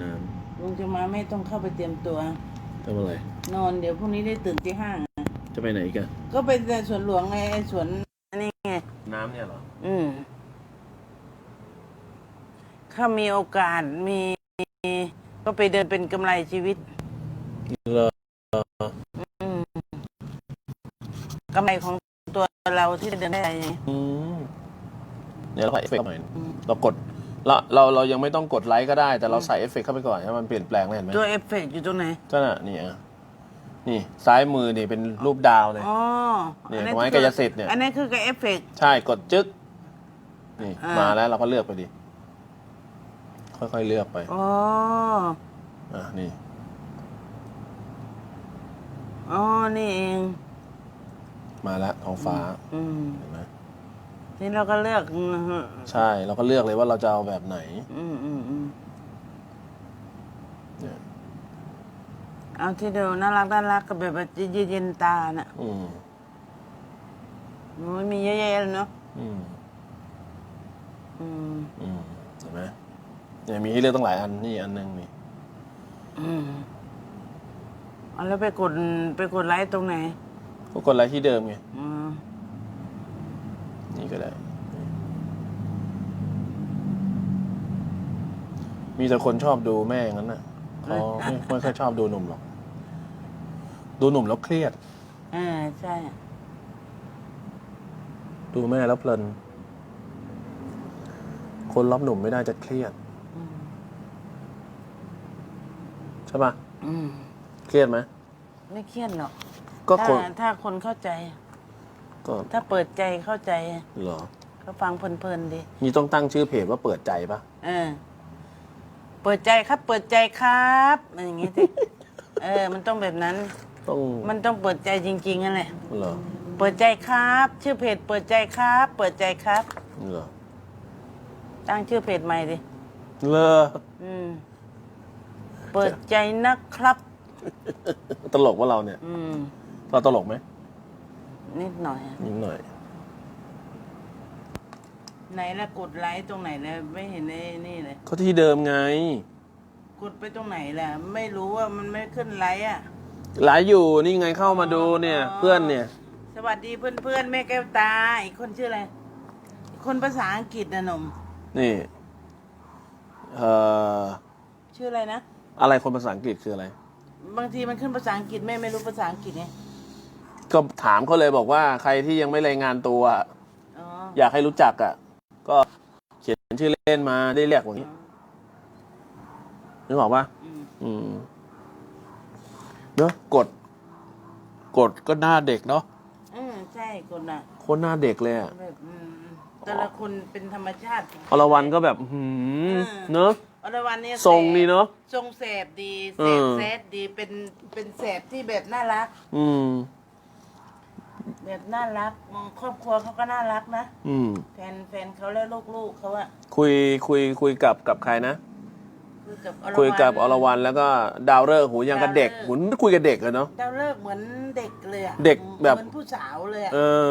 น้ลุงจะมาไม่ต้องเข้าไปเตรียมตัวำทำอะไร นอนเดี๋ยวพรุ่งนี้ได้ตื่นที่ห้าจะไปไหนกันก็ไปในสวนหลวงไงไอ้สวนอันนี้ไง น้ำเนี่ยเหรอ อืมถ้ามีโอกาสมี ก็ไปเดินเป็นกำไรชีวิต เหรอกำไรของตัวเราที่เดินได้ อืมเดี๋ยวเราใส่เอฟเฟกต์หน่อยเรากด เราเราเรายังไม่ต้องกดไลค์ก็ได้ แต่เราใส่เอฟเฟกต์เข้าไปก่อนให้มันเปลี่ยนแปลงเลยเห็นไหมตัวเอฟเฟกต์อยู่ตรงไหน ก็น่ะนี่อะนี่ซ้ายมือนี่เป็นรูปดาวเลย อ๋อเนี่ยอัของไอ้คืกายสิทธิ์เนี่ย อันนี้คือกับเอฟเฟกต์ ใช่กดจึ๊กนี่อ่าม มาแล้วเราก็เลือกไปดิค่อยๆเลือกไปอ๋อ อะนี่ อ๋อ นี่เอง มาแล้วท้องฟ้าอืม เห็นไหม นี่เราก็เลือกอืมใช่ เราก็เลือกเลยว่าเราจะเอาแบบไหนอืมอืมอืมเนี่ยเอาที่ดูน่ารักน่ารักกับแบบว่าเย็นเย็นๆตาน่ะอืมมันมีเยอะแยะเลยเนาะอืมอืมอืมเห็นไหมเนี่ยมีให้เลือกตั้งหลายอันนี่อันหนึงนี่อืมเอาแล้วไปกดไปกดไลค์ตรงไหน ก็กดไลค์ที่เดิมไง อืม นี่ก็ได้นี่มีแต่คนชอบดูแม่งั้นน่ะเขาไม่ไม่ค่อยชอบดูหนุ่มหรอก ดูหนุ่มแล้วเครียด อ่าใช่ดูแม่แล้วเพลิน คนรับหนุ่มไม่ได้จะเครียด อืมใช่ปะอืมเครียดไหม ไม่เครียดหรอกก็คถ้านถ้าคนเข้าใจ ก็ถ้าเปิดใจเข้าใจเหรอก็ฟังเพลินๆดีนี่ต้องตั้งชื่อเพจว่าเปิดใจปะเออ เปิดใจครับ เปิดใจครับอะไรอย่างงี้สิเออ มันต้องแบบนั้น ต้องมันต้องเปิดใจจริงๆนั่นแหละเหรอเปิดใจครับ ชื่อเพจเปิดใจครับ เปิดใจครับ เหรอตั้งชื่อเพจใหม่ดิเลออืม เปิดใจนะครับ ตลกว่าเราเนี่ย อืม เราตลกไหม นิดหน่อยนิดหน่อย ไหนละกดไลค์ตรงไหนเลยไม่เห็นในนี่เลย ก็ที่เดิมไง กดไปตรงไหนล่ะ ไม่รู้ว่ามันไม่ขึ้นไลค์อะ หลายอยู่นี่ไงเข้ามาดูเนี่ย อ๋อ เพื่อนเนี่ย สวัสดีเพื่อนๆแม่แก้วตา อีกคนชื่ออะไรอีกคนภาษาอังกฤษนะหนมนี่เอ่อชื่ออะไรนะ อะไรคนภาษาอังกฤษคืออะไร บางทีมันขึ้นภาษาอังกฤษแม่ไม่รู้ภาษาอังกฤษไง ก็ถามเขาเลยบอกว่าใครที่ยังไม่รายงานตัว อ๋ออยากให้รู้จักอะ ก็เขียนชื่อเล่นมาได้เรียกอย่างนี้นึกออกปะอืมอืมเนอะกด กดก็หน้าเด็กเนาะอืมใช่คนน่ะโคนหน้าเด็กเลยอะแบบอืมแต่ละคนเป็นธรรมชาติ อรวรันก็แบบอื้อหืมเออ เนอะอรวรรณเนี่ยทรงแสบดีเนอะทรงแสบดีเอแสบอ แซดดีเป็นเป็นแสบที่แบบน่ารัก อืม แบบน่ารักมองครอบครัวเขาก็น่ารักนะอืม แฟนแฟนเขาและลูกๆเขาอะคุยคุยคุยกับกับใครนะ คุยกับอรวรรณ คุยกับอรวรันแล้วก็ดาวฤกษ์หูยังกับเด็กดาวฤกษ์ หุนคุยกับเด็กเลยเนาะ ดาวเลิกษ์เหมือนเด็กเลยอะเด็กแบบ เหมือนผู้สาวเลยอะเออ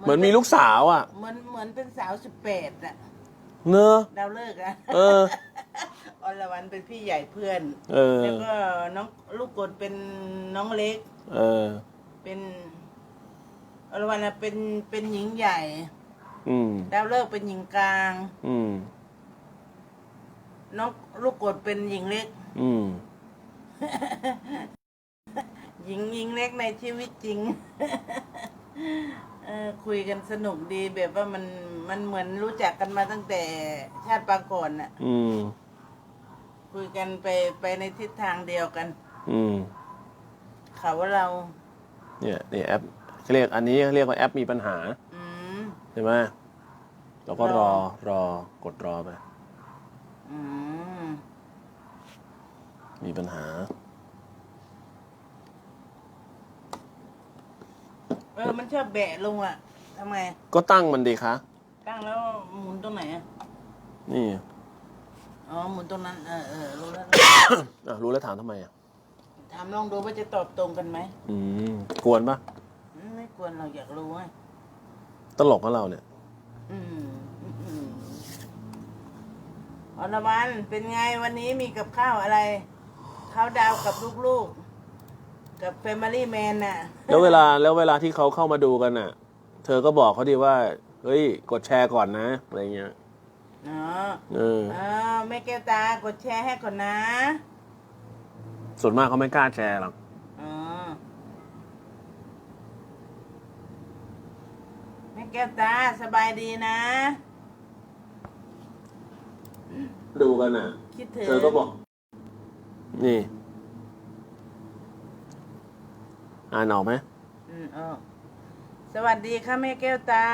เหมือนมีลูกสาวอะ เหมือนเหมือนเป็นสาวสิบแปดอะเนอะดาวเลิกษ์อะเออ อรวรรณเป็นพี่ใหญ่เพื่อน เออ แล้วก็น้องลูกกดเป็นน้องเล็ก เออ เป็น อรวรรณเป็นเป็นหญิงใหญ่ อืม ดาวเลิกษ์เป็นหญิงกลาง อืม น้องลูกกดเป็นหญิงเล็ก อืม หญิงหญิงเล็กในชีวิตจริง เออคุยกันสนุกดีแบบว่ามันมันเหมือนรู้จักกันมาตั้งแต่ชาติปางก่อนน่ะ อืม คุยกันไปไปในทิศทางเดียวกัน อืม เขาว่าเรา เนี่ยเนี่ยแอป เขาเรียกอันนี้เขาเรียกว่าแอปมีปัญหาอืม ใช่ไหมเราก็รรอ อรอกดรอไป อืมมีปัญหา เออมันชอบแบะลงอะทำไงก็ตั้งมันดีคะตั้งแล้วหมุนตรงไหนอะนี่อ๋อหมุนตรงนั้นเออเออรู้แล้ว อะรู้แล้วถามทำไมอะถามลองดูว่าจะตอบตรงกันไหมอืมกวนปะ อืมไม่ควรเราอยากรู้ไงตลกกับเราเนี่ย อืมอืมอืมออรวันเป็นไงวันนี้มีกับข้าวอะไรข้าวดาวกับลูกๆ กับแฟมิลี่แมนน่ะ แล้วเวลาแล้วเวลาที่เขาเข้ามาดูกันน่ะ เธอก็บอกเขาดีว่า เฮ้ย กดแชร์ก่อนนะอะไรเงี้ยอ๋อเอออ้าวแม่แก้วตากดแชร์ให้ก่อนนะ ส่วนมากเขาไม่กล้าแชร์หรอก อ๋อ แม่แก้วตาสบายดีนะ ดูกันน่ะ คิดถึงเธอก็บอก นี่ อ่านออกไหมอืมออกสวัสดีค่ะแม่แก้วตา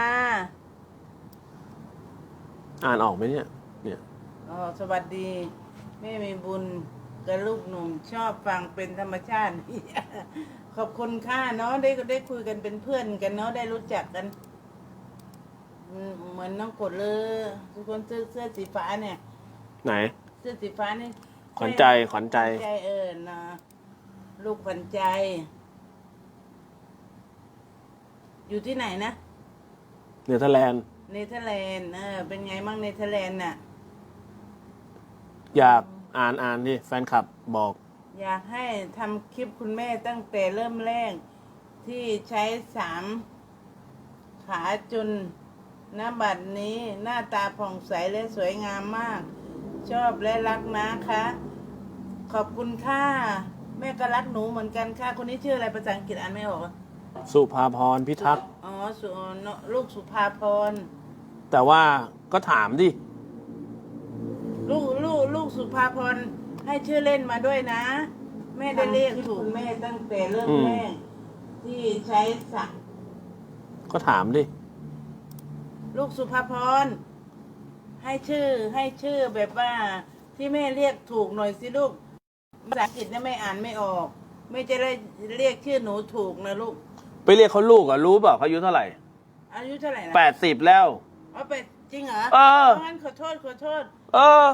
อ่านออกไหมเนี่ย เนี่ยอ๋อสวัสดีแม่มีบุญกับลูกหนุ่มชอบฟังเป็นธรรมชาติ ขอบคุณค่ะเนาะได้ได้คุยกันเป็นเพื่อนกันเนาะได้รู้จักกันอืม เหมือนน้องกดเลย ทุกคนเสื้อเสื้อสีฟ้าเนี่ย ไหน เสื้อสีฟ้านี่ขวัญใจขวัญใจ ขวัญใจเออนะลูกขวัญใจ อยู่ที่ไหนนะเนเธอร์แลนด์ เนเธอร์แลนด์เออเป็นไงบ้างเนเธอร์แลนด์น่ะ อยากอ่านอ่านดิแฟนคลับบอก อยากให้ทำคลิปคุณแม่ตั้งแต่เริ่มแรก ที่ใช้สามขาจน หน้าบัดนี้หน้าตาผ่องใสและสวยงามมาก ชอบและรักนะคะ ขอบคุณค่ะ แม่ก็รักหนูเหมือนกันค่ะ คนนี้ชื่ออะไรภาษาอังกฤษอ่านไม่ออกอะสุภาพรพิทักษ์อ๋อสุลูกสุภาพร แต่ว่าก็ถามดิ ลูกลูกลูกสุภาพรให้ชื่อเล่นมาด้วยนะ แม่ได้เรียกถูกแม่ตั้งแต่เริ่มอืม แรกที่ใช้สัก ก็ถามดิ ลูกสุภาพร ให้ชื่อให้ชื่อแบบว่าที่แม่เรียกถูกหน่อยสิลูกภาษาอังกฤษเนี่ยแม่อ่านไม่ออกแม่จะได้เรียกชื่อหนูถูกนะลูกไปเรียกเขาลูกอะรู้เปล่าเขาอายุเท่าไหร่อายุเท่าไหร่นะแปดสิบแล้วอ๋อเป็ดจริงเหรอเออ งั้นขอโทษขอโทษ เออ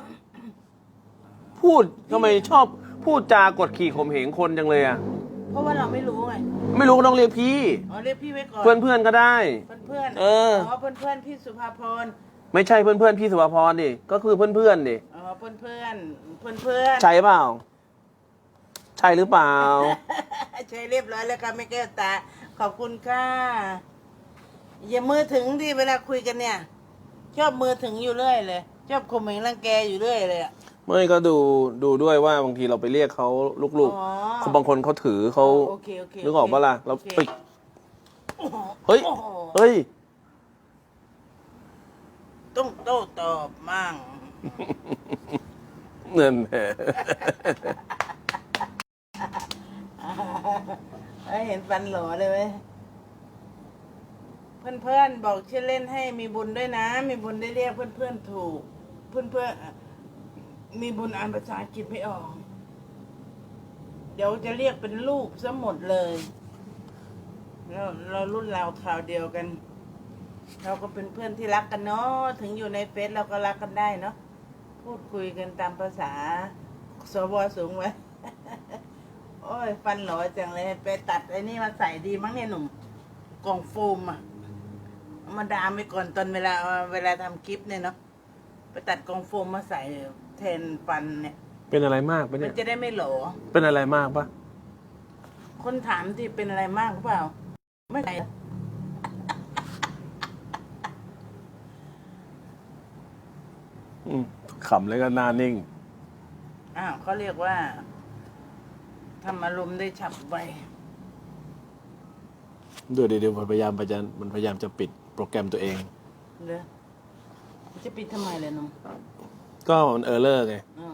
พูดทำไมชอบพูดจากดขี่ข่มเหงคนจังเลยอะ เพราะว่าเราไม่รู้ไงไม่รู้ก็ต้องเรียกพี่ อ๋อเรียกพี่ไว้ก่อนเพื่อนเพื่อนๆก็ได้ เพื่อนเพื่อนๆเออ อ๋อเพื่อนเพื่อนๆพี่สุภาพรไม่ใช่เพื่อนเพื่อนๆพี่สุภาพรดิก็คือเพื่อนเพื่อนๆดิอ๋อเพื่อนเพื่อนเพื่อนเพื่อนๆใช่เปล่า ใช่หรือเปล่า ใช้เรียบร้อยแล้วค่ะไม่แก้วตาขอบคุณค่ะอย่ามือถึงดิเวลาคุยกันเนี่ย ชอบมือถึงอยู่เรื่อยเลย ชอบข่มเหงรังแกอยู่เรื่อยเลยอะ ไม่ก็ดูดูด้วยว่าบางทีเราไปเรียกเขาลูกอ๋อๆเขาบางคนเขาถือเขาโอเคโอเคนึกออกปะล่ะเราโอเคไปเฮ้ย โอ้โหเฮ้ย ต้องโต้ตอบมั่งเงินแหมเอ้ยเห็นฟันหล่อเลยไหมเพื่อนๆบอกชื่อเล่นให้มีบุญด้วยนะ มีบุญได้เรียกเพื่อนๆถูก เพื่อนๆ มีบุญอ่านภาษาอังกฤษไม่ออก เดี๋ยวจะเรียกเป็นลูกซะหมดเลยเราเรารุ่นเราข่าวเดียวกัน เราก็เป็นเพื่อนที่รักกันเนาะถึงอยู่ในเฟซเราก็รักกันได้เนาะพูดคุยกันตามภาษาสวสูงไว้โอ้ย ฟันหลอจังเลย ไปตัดไอ้นี่มาใส่ดีมั้งเนี่ยหนุ่มกล่องโฟมอะมาดามไปก่อนตอนเวลาเวลาทำคลิปเนี่ยเนาะ ไปตัดกล่องโฟมมาใส่แทนฟันเนี่ยเป็นอะไรมากปะมัเนี่นย จะได้ไม่หลอเป็นอะไรมากปะคนถามที่เป็นอะไรมากหรือเปล่า ไม่ใช่อืมขำแล้วก็หน้านิ่ง อ้าวเขาเรียกว่าทำอารมณ์ได้ฉับไวเดี๋ยวเดี๋ยวมันพยายามจะมันพยายามจะปิดโปรแกรมตัวเองเลย จะปิดทำไมเลยหนุ่มก็มันเออร์เลอร์ไง อ๋อ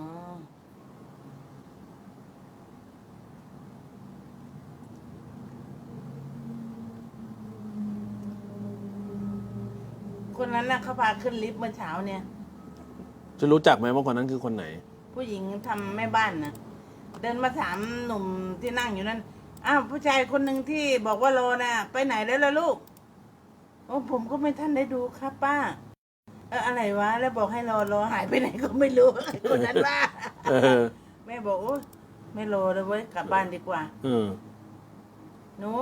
คนนั้นน่ะเขาพาขึ้นลิฟต์เมื่อเช้าเนี่ย จะรู้จักไหมว่าคนนั้นคือคนไหน ผู้หญิงทำแม่บ้านนะเดินมาถามหนุ่มที่นั่งอยู่นั่นอ้าวผู้ชายคนหนึ่งที่บอกว่ารอน่ะ ไปไหนแล้วล่ะลูก โอ้ผมก็ไม่ท่านได้ดูครับป้า เอออะไรวะ แล้วบอกให้รอรอหายไปไหนก็ไม่รู้ คนนั้นว่า เออ แม่บอกโอ้ไม่รอเลยเว้ยกลับบ้านดีกว่าเออหนู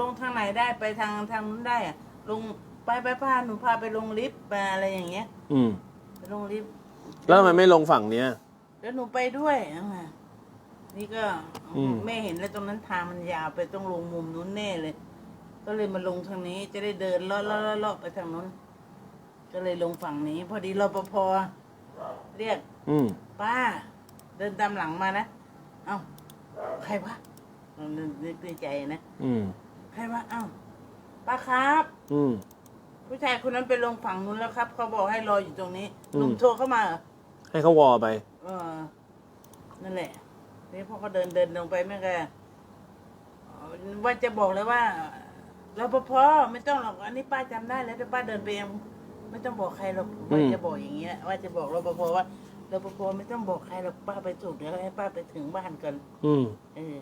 ลงทางไหนได้ไปทางทางนู้นได้อะลงไปไปพาหนูพาไปลงลิฟต์ไปอะไรอย่างเงี้ยอืมไปลงลิฟต์แล้วทำไมไม่ลงฝั่งเนี้ย แล้วหนูไปด้วยอะนี่ก็อืม แม่เห็นแล้วตรงนั้นทางมันยาวไปต้องลงมุมนู้นแน่เลย ก็เลยมาลงทางนี้จะได้เดินเลาะเลาะเลาะเลาะไปทางนู้น ก็เลยลงฝั่งนี้ พอดีรปภเรียก อืม ป้า เดินตามหลังมานะ เอ้า ใครวะเรานึกในใจนะ อืม ใครวะ เอ้า ป้าครับ อืม ผู้ชายคนนั้นไปลงฝั่งนู้นแล้วครับ เขาบอกให้รออยู่ตรงนี้ อืม ลุงโทรเข้ามาเหรอให้เขาวอไป เออ นั่นแหละ นี่พอเขาเดินเดินลงไปแม่ก็ว่าจะบอกเลยว่ารปภไม่ต้องหรอก อันนี้ป้าจำได้แล้วแต่ป้าเดินไปเอง ไม่ต้องบอกใครหรอกอืว่ามจะบอกอย่างนี้แหละว่าจะบอกรปภว่ารปภไม่ต้องบอกใครหรอกป้าไปถูกเดี๋ยวให้ป้าไปถึงบ้านก่อนอืมเออ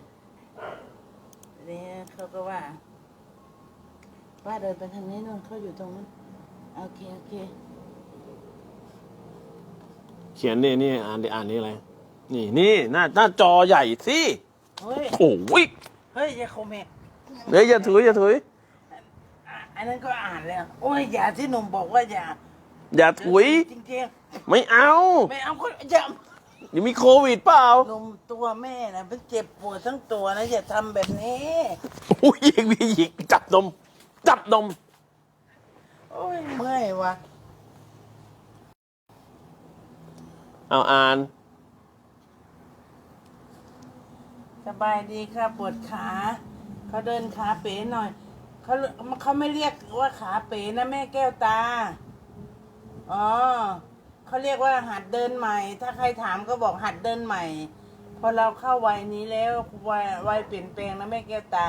ทีนี้เขาก็ว่าป้าเดินไปทางนี้นู่นเขาอยู่ตรงนั้นโอเคโอเคเขียนนี่นี่อ่านดิอ่านนี่อะไรนี่นี่หน้าหน้าจอใหญ่สิเฮ้ยโอ้ยเฮ้ยอย่าโคเมนเดี๋ยวอย่าถืออย่าถือ อะอันนั้นก็อ่านแล้วโอ้ยอย่าที่หนุ่มบอกว่าอย่าอย่าถุย จริงไม่เอาๆไม่เอาก็อย่าเดี๋ยวมีโควิดเปล่าหนุ่มตัวแม่นะเป็นเจ็บปวดทั้งตัวนะอย่าทำแบบนี้โอ้ยยิงมีหยิกจับนม จับนม โอ้ยเมื่อยวะเอาอ่าน สบายดีค่ะปวดขาเขาเดินขาเป๋หน่อย เขาเขาไม่เรียกว่าขาเป๋นะแม่แก้วตา อ๋อเขาเรียกว่าหัดเดินใหม่ ถ้าใครถามก็บอกหัดเดินใหม่ พอเราเข้าวัยนี้แล้ววัยวัยเปลี่ยนแปลงนะแม่แก้วตา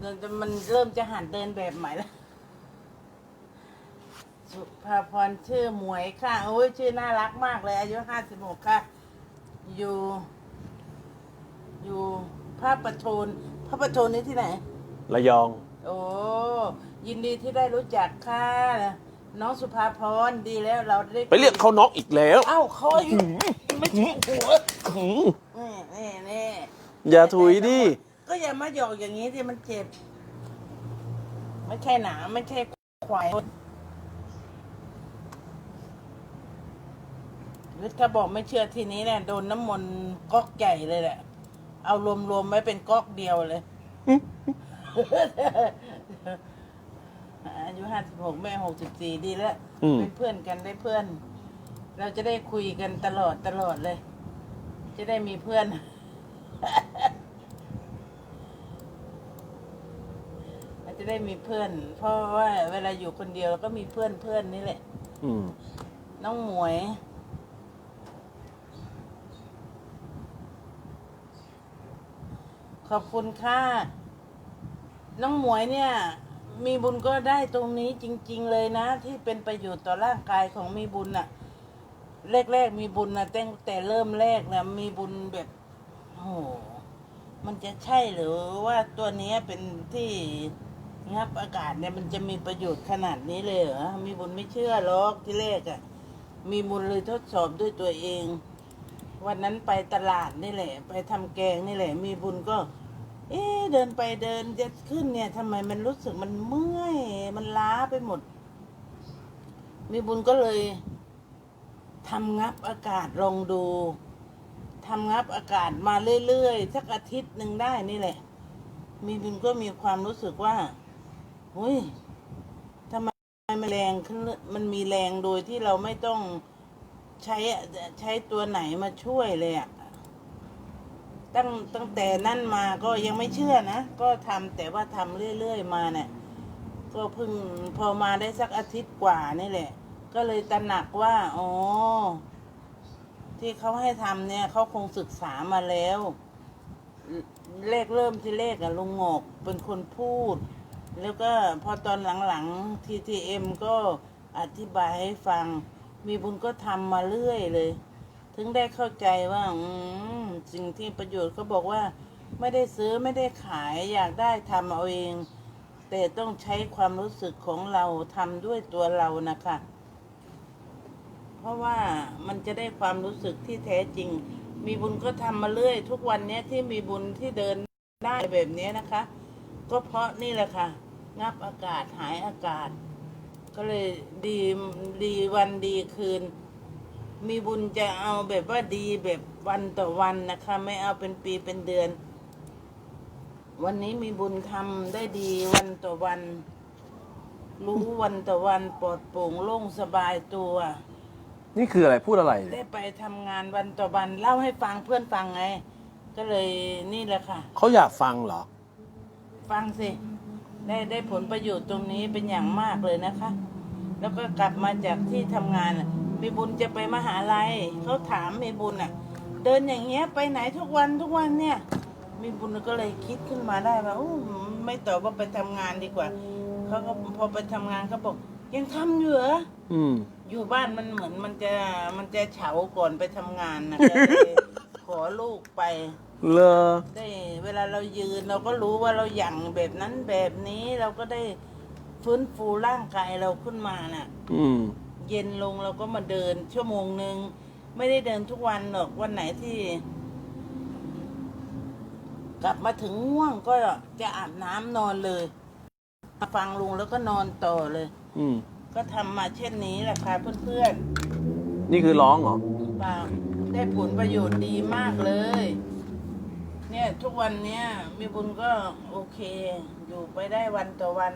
เดินมันเริ่มจะหัดเดินแบบใหม่แล้วสุภาพรชื่อหมวยค่ะโอ้ยชื่อน่ารักมากเลยอายุห้าสิบหกค่ะ อยู่ อยู่พระประทูนพระประทูนนี่ที่ไหน ระยอง โอ้ยินดีที่ได้รู้จักค่ะ น้องสุภาพรดีแล้วเราได้ไปเรียกเขาน็อกอีกแล้วเอ้าเขาอายุไม่ใช่หัวหืมนี่นี่นี่อย่าถุยดิ ก็อย่ามาหยอกอย่างนี้ที่มันเจ็บ ไม่ใช่หนาไม่ใช่ควายหรือถ้าบอกไม่เชื่อทีนี้เนี่ยโดนน้ำมนต์ก๊อกใหญ่เลยแหละ เอารวมๆไว้เป็นก๊อกเดียวเลย อายุห้าสิบหกแม่หกสิบสี่ดีแล้วอืม เป็นเพื่อนกันได้เพื่อน เราจะได้คุยกันตลอดตลอดเลย จะได้มีเพื่อน เราจะได้มีเพื่อน เพราะว่าเวลาอยู่คนเดียวเราก็มีเพื่อนเพื่อนนี่แหละ อืม น้องหมวย ขอบคุณค่ะ น้องหมวยเนี่ย มีบุญก็ได้ตรงนี้จริง ๆ เลยนะ ที่เป็นประโยชน์ต่อร่างกายของมีบุญน่ะ แรกๆมีบุญนะตั้งแต่เริ่มแรกนะมีบุญแบบโอ้โหมันจะใช่หรือว่าตัวนี้เป็นที่งับอากาศเนี่ยมันจะมีประโยชน์ขนาดนี้เลยเหรอมีบุญไม่เชื่อหรอกที่แรกอะ่ะ มีบุญเลยทดสอบด้วยตัวเอง วันนั้นไปตลาดนี่แหละ ไปทำแกงนี่แหละ มีบุญก็ เอ๊เดินไปเดินจะขึ้นเนี่ยทำไมมันรู้สึกมันเมื่อย มันล้าไปหมด มีบุญก็เลยทำงับอากาศลองดูทำงับอากาศมาเรื่อยๆสักอาทิตย์หนึ่งได้นี่แหละ มีบุญก็มีความรู้สึกว่าเฮ้ยทำไมมันแรงขึ้นมันมีแรงโดยที่เราไม่ต้องใช้ใช้ตัวไหนมาช่วยเลยอะ ตั้งตั้งแต่นั่นมาก็ยังไม่เชื่อนะ ก็ทำแต่ว่าทำเรื่อยๆมาเนี่ยก็เพิ่งพอมาได้สักอาทิตย์กว่านี่แหละ ก็เลยตระหนักว่าอ๋อที่เขาให้ทำเนี่ยเขาคงศึกษามาแล้ว เลขเริ่มที่เลขอะลุงงอกเป็นคนพูด แล้วก็พอตอนหลังๆ TTM ก็อธิบายให้ฟัง มีบุญก็ทำมาเรื่อยเลย ถึงได้เข้าใจว่า อืม สิ่งที่ประโยชน์เขาบอกว่า ไม่ได้ซื้อไม่ได้ขายอยากได้ทำเอาเอง แต่ต้องใช้ความรู้สึกของเราทำด้วยตัวเรานะคะ เพราะว่ามันจะได้ความรู้สึกที่แท้จริง มีบุญก็ทำมาเรื่อย ทุกวันนี้ที่มีบุญที่เดินได้แบบนี้นะคะ ก็เพราะนี่แหละค่ะงับอากาศหายอากาศ ก็เลยดีดีวันดีคืน มีบุญจะเอาแบบว่าดีแบบ วันต่อวันนะคะ ไม่เอาเป็นปีเป็นเดือน วันนี้มีบุญทำได้ดีวันต่อวัน รู้วันต่อวันปลอดโปร่งโล่งสบายตัว นี่คืออะไรพูดอะไรเนี่ยได้ไปทำงานวันต่อวันเล่าให้ฟังเพื่อนฟังไง ก็เลยนี่แหละค่ะ เขาอยากฟังเหรอ ฟังสิ ได้ได้ผลประโยชน์ตรงนี้เป็นอย่างมากเลยนะคะ แล้วก็กลับมาจากที่ทำงานน่ะมีบุญจะไปมหาลัยเขาถามมีบุญอะ เดินอย่างเงี้ยไปไหนทุกวันทุกวันเนี่ย มีบุญก็เลยคิดขึ้นมาได้ว่าอู้ไม่ตอบว่าไปทำงานดีกว่าเขาก็พอไปทำงานเขาบอก ยังทำอยู่เหรอ อืม อยู่บ้านมันเหมือนมันจะมันจะเฉาก่อนไปทำงานนะ ก็เลยขอลูกไปเลอได้เวลาเรายืนเราก็รู้ว่าเราหยั่งแบบนั้นแบบนี้เราก็ได้ฟื้นฟูร่างกายเราขึ้นมาน่ะ อืม เย็นลงเราก็มาเดินชั่วโมงหนึ่ง ไม่ได้เดินทุกวันหรอกวันไหนที่ กลับมาถึงง่วงก็จะอาบน้ำนอนเลยมาฟังลุงแล้วก็นอนต่อเลย อืม ก็ทำมาเช่นนี้แหละค่ะเพื่อนๆนี่คือร้องเหรอเปล่าได้ผลประโยชน์ดีมากเลย เนี่ยทุกวันเนี้ยมีบุญก็โอเค อยู่ไปได้วันต่อวัน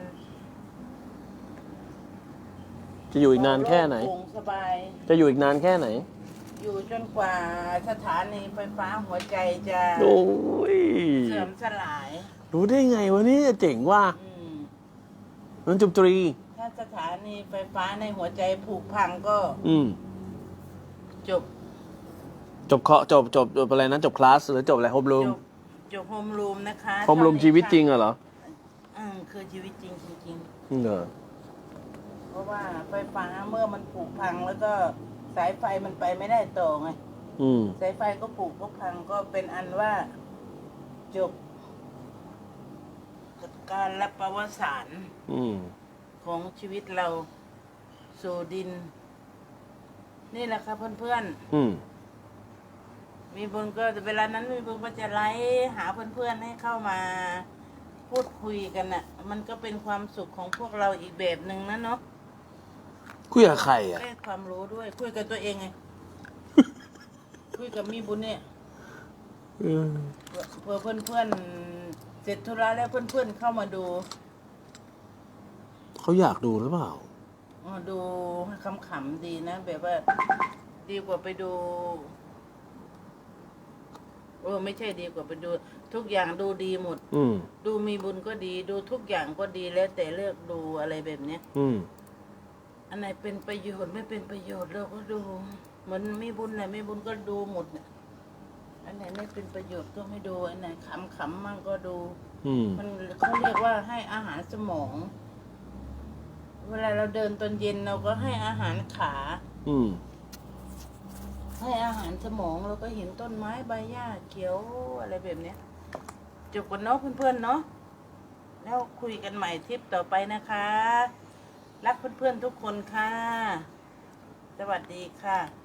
จะอยู่อีกนานแค่ไหน โปร่งสบาย จะอยู่อีกนานแค่ไหน อยู่จนกว่าสถานีไฟฟ้าหัวใจจะโอ้ยเสื่อมสลายรู้ได้ไงวะเนี่ยเจ๋งว่ะอืมมันจุบตรี ถ้าสถานีไฟฟ้าในหัวใจผุพังก็อืม จบจบเคาะจบจบจบอะไรนะจบคลาสหรือจบอะไรโฮมรูจมบจบโฮมรูมนะคะโฮมรูมชีวิตจริงอะเหรออืมคือชีวิตจริงจริงๆอืมเหรอเพราะว่าไฟฟ้าเมื่อมันผุพังแล้วก็ สายไฟมันไปไม่ได้ต่อไง อืม สายไฟก็ผุก็พังก็เป็นอันว่าจบกับการรับประวัติศาสตร์อืม ของชีวิตเราสู่ดิน นี่แหละครับเพื่อนอืม ๆ มีบุญก็เวลานั้นมีบุญก็จะไลฟ์หาเพื่อนๆให้เข้ามาพูดคุยกันน่ะ มันก็เป็นความสุขของพวกเราอีกแบบหนึ่งนะเนาะ คุยกับใครอะได้ความรู้ด้วย คุยกับตัวเองไง คุยกับมีบุญเนี่ยอืมเพื่อเพื่อนเพื่อนๆเสร็จธุระแล้วเพื่อนเพื่อนๆเข้ามาดูเขาอยากดูหรือเปล่า อ๋อดูขำๆดีนะแบบว่า ดีกว่าไปดูโอ้ไม่ใช่ดีกว่าไปดู ทุกอย่างดูดีหมด อืม ดูมีบุญก็ดี ดูทุกอย่างก็ดีแล้วแต่เลือกดูอะไรแบบเนี้ย อืม อันไหนเป็นประโยชน์ไม่เป็นประโยชน์เราก็ดูเหมือนมีบุญไหนไม่บุญก็ดูหมดเนี่ยอันไหนไม่เป็นประโยชน์ก็ไม่ดูอันไหนขำขำๆมั่งก็ดูอืมมันเขาเรียกว่าให้อาหารสมอง เวลาเราเดินตอนเย็นเราก็ให้อาหารขา อืมให้อาหารสมองเราก็เห็นต้นไม้ใบหญ้าเขียวอะไรแบบเนี้ยจบกันเนาะเพื่อนๆเนาะแล้วคุยกันใหม่ทริปต่อไปนะคะ รักเพื่อนๆทุกคนค่ะ สวัสดีค่ะ